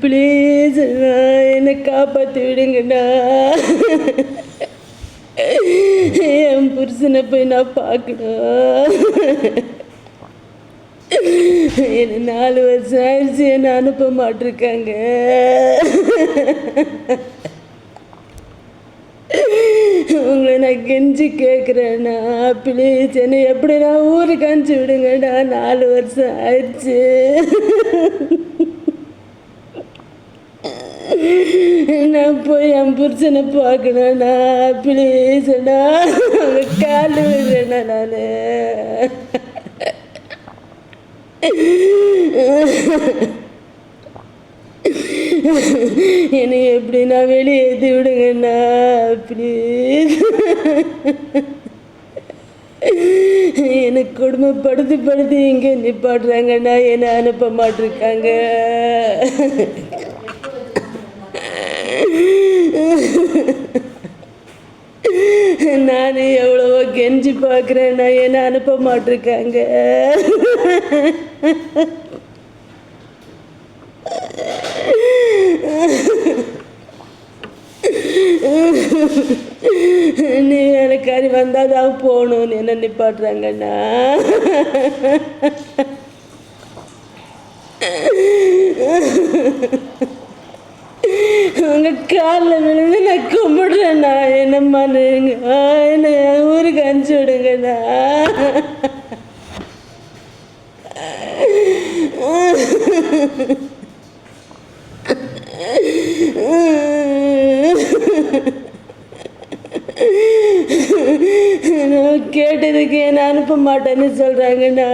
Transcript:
Please என்னை காப்பாற்றி விடுங்கண்ணா என் புருஷனை போய் நான் பார்க்கணும் என்ன நாலு வருஷம் ஆயிடுச்சு என்னை அனுப்ப மாட்டிருக்காங்க. உங்களை நான் கெஞ்சி கேட்குறேண்ணா ப்ளீஸ் என்னை எப்படி நான் ஊருக்கு அனுப்பிச்சி விடுங்கண்ணா நாலு வருஷம் ஆயிடுச்சு. நான் போய் என் புருஷனை பார்க்கணும்ண்ணா ப்ளீஸ்ண்ணா அவங்க கால் விடுறேண்ணா நான். என்னை எப்படி நான் வெளியே ஏற்றி விடுங்கண்ணா ப்ளீஸ் எனக்கு கொடுமைப்படுத்தி படுத்தி இங்கே நிப்பாடுறாங்கண்ணா என்னை அனுப்ப மாட்டிருக்காங்க. நான் எவ்வளவோ கெஞ்சி பாக்குறேன்னா என்ன அனுப்ப மாட்டிருக்காங்க? நீ வேலைக்காரி வந்தால் தான் போகணும்னு என்ன நிப்பாட்டுறாங்கண்ணா உங்கள் காலில் விழுந்து நான் என்னம்மா என்ன ஊருக்கு அனுப்பிச்சி விடுங்கண்ணா? நான் கேட்டதுக்கு என்ன அனுப்ப மாட்டேன்னு சொல்கிறாங்கண்ணா